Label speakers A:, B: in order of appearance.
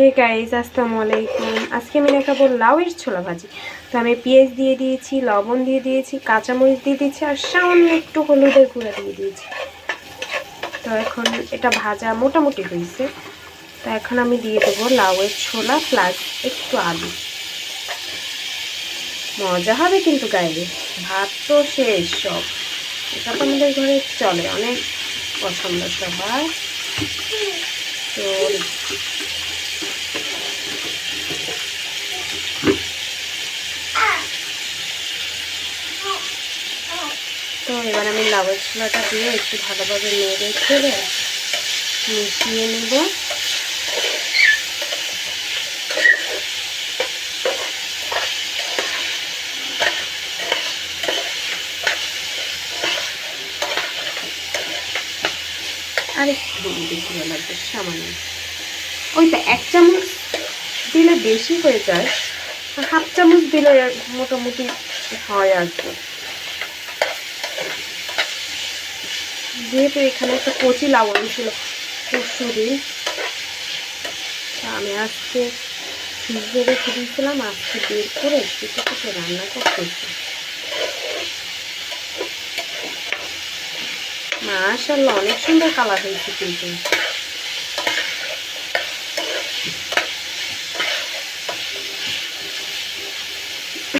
A: Hey guys আসসালামু আলাইকুম আজকে আমি দেখাবো লাউয়ের ছোলা ভাজি। তো আমি পেঁয়াজ দিয়ে দিয়েছি, লবণ দিয়ে দিয়েছি, কাঁচামরিচ দিয়ে দিয়েছি আর সামান্য একটু হলুদের গুঁড়া দিয়ে দিয়েছি। তো এখন এটা ভাজা মোটামুটি হয়েছে। তো এখন আমি দিয়ে দেবো লাউয়ের ছোলা প্লাস একটু আলু। মজা হবে কিন্তু গাইলে। ভাত তো শেষ সব। এটা তো আমাদের ঘরে চলে, অনেক পছন্দ সবার। তো তো এবার আমি লাউয়ের ছোলাটা দিয়ে একটু ভালোভাবে নেড়ে ছেড়ে মিশিয়ে নেব। আর একটু বেশি লাগবে সামান্য ওইটা এক চামচ দিলে বেশি হয়ে যায়, হাফ চামচ দিলে মোটামুটি হয় আর কি। যেহেতু এখানে একটা কচি লাবণ ছিল পরশু দিন আমি আজকে ফ্রিজে ছিলাম আজকে বের করে কিছু কিছু রান্না করতেছি মাশাল্লাহ অনেক সুন্দর কালার হয়েছে কিন্তু।